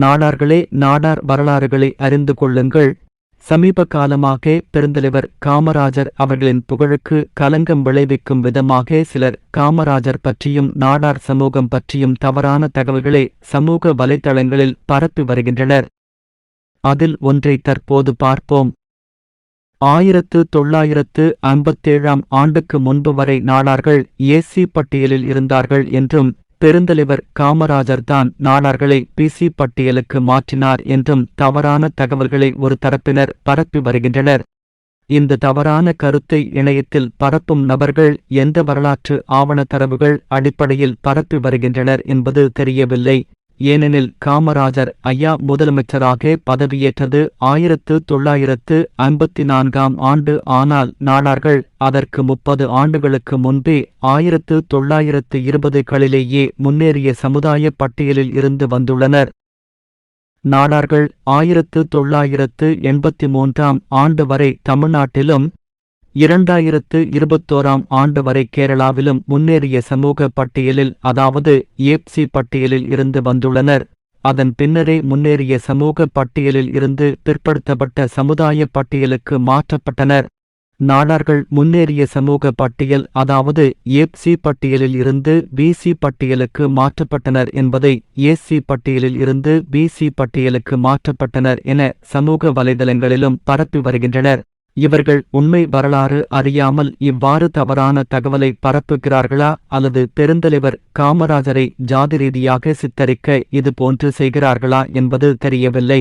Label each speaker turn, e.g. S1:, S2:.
S1: நாடார்களே நாடார் வரலாறுகளை அறிந்து கொள்ளுங்கள். சமீப காலமாக பெருந்தலைவர் காமராஜர் அவர்களின் புகழுக்கு கலங்கம் விளைவிக்கும் விதமாக சிலர் காமராஜர் பற்றியும் நாடார் சமூகம் பற்றியும் தவறான தகவல்களை சமூக வலைத்தளங்களில் பரப்பி வருகின்றனர். அதில் ஒன்றை தற்போது பார்ப்போம். ஆயிரத்து தொள்ளாயிரத்து ஐம்பத்தேழாம் ஆண்டுக்கு முன்பு வரை நாடார்கள் ஏசி பட்டியலில் இருந்தார்கள் என்றும் பெருந்தலைவர் காமராஜர் தான் நாடார்களை பிசி பட்டியலுக்கு மாற்றினார் என்றும் தவறான தகவல்களை ஒரு தரப்பினர் பரப்பி வருகின்றனர். இந்த தவறான கருத்தை இணையத்தில் பரப்பும் நபர்கள் எந்த வரலாற்று ஆவண தரவுகள் அடிப்படையில் பரப்பி வருகின்றனர் என்பது தெரியவில்லை. ஏனெனில் காமராஜர் ஐயா முதலமைச்சராக பதவியேற்றது. ஆயிரத்து தொள்ளாயிரத்து ஐம்பத்தி நான்காம் ஆண்டு ஆனால் நாடார்கள் அதற்கு முப்பது ஆண்டுகளுக்கு முன்பே ஆயிரத்து தொள்ளாயிரத்து இருபதுகளிலேயே முன்னேறிய சமுதாய பட்டியலில் இருந்து வந்துள்ளனர். நாடார்கள் ஆயிரத்து தொள்ளாயிரத்து எண்பத்தி மூன்றாம் ஆண்டு வரை தமிழ்நாட்டிலும் இரண்டாயிரத்து இருபத்தோராம் ஆண்டு வரை கேரளாவிலும் முன்னேறிய சமூக பட்டியலில் அதாவது ஏப்சி பட்டியலில் இருந்து வந்துள்ளனர். அதன் பின்னரே முன்னேறிய சமூக பட்டியலில் இருந்து பிற்படுத்தப்பட்ட சமுதாய பட்டியலுக்கு மாற்றப்பட்டனர். நாடார்கள் முன்னேறிய சமூக பட்டியல் அதாவது ஏப்சி பட்டியலில் இருந்து பிசி பட்டியலுக்கு மாற்றப்பட்டனர் என்பதை ஏசி பட்டியலில் இருந்து பிசி பட்டியலுக்கு மாற்றப்பட்டனர் என சமூக வலைதளங்களிலும் பரப்பி வருகின்றனர். இவர்கள் உண்மை வரலாறு அறியாமல் இவ்வாறு தவறான தகவலை பரப்புகிறார்களா அல்லது பெருந்தலைவர் காமராஜரை ஜாதி ரீதியாக சித்தரிக்க இது போன்று செய்கிறார்களா என்பது தெரியவில்லை.